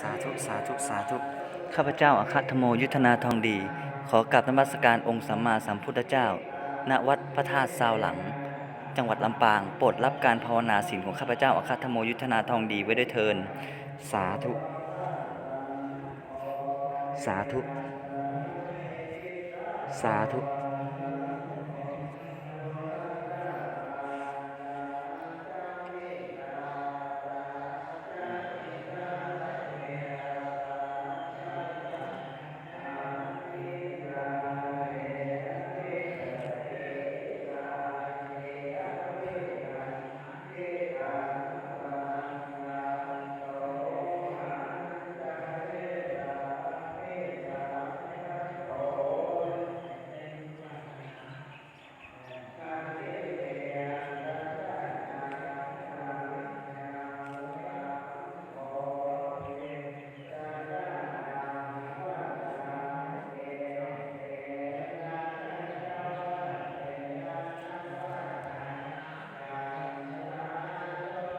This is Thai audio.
สาธุสาธุสาธุข้าพเจ้าอาคัตธโมยุทธนาทองดี ขอกราบนมัสการองค์สัมมาสัมพุทธเจ้า ณวัดพระธาตุซาวหลัง จังหวัดลำปางโปรดรับการภาวนาศีลของข้าพเจ้าอาคัตธโมยุทธนาทองดีไว้ด้วยเทิน สาธุ สาธุ สาธุ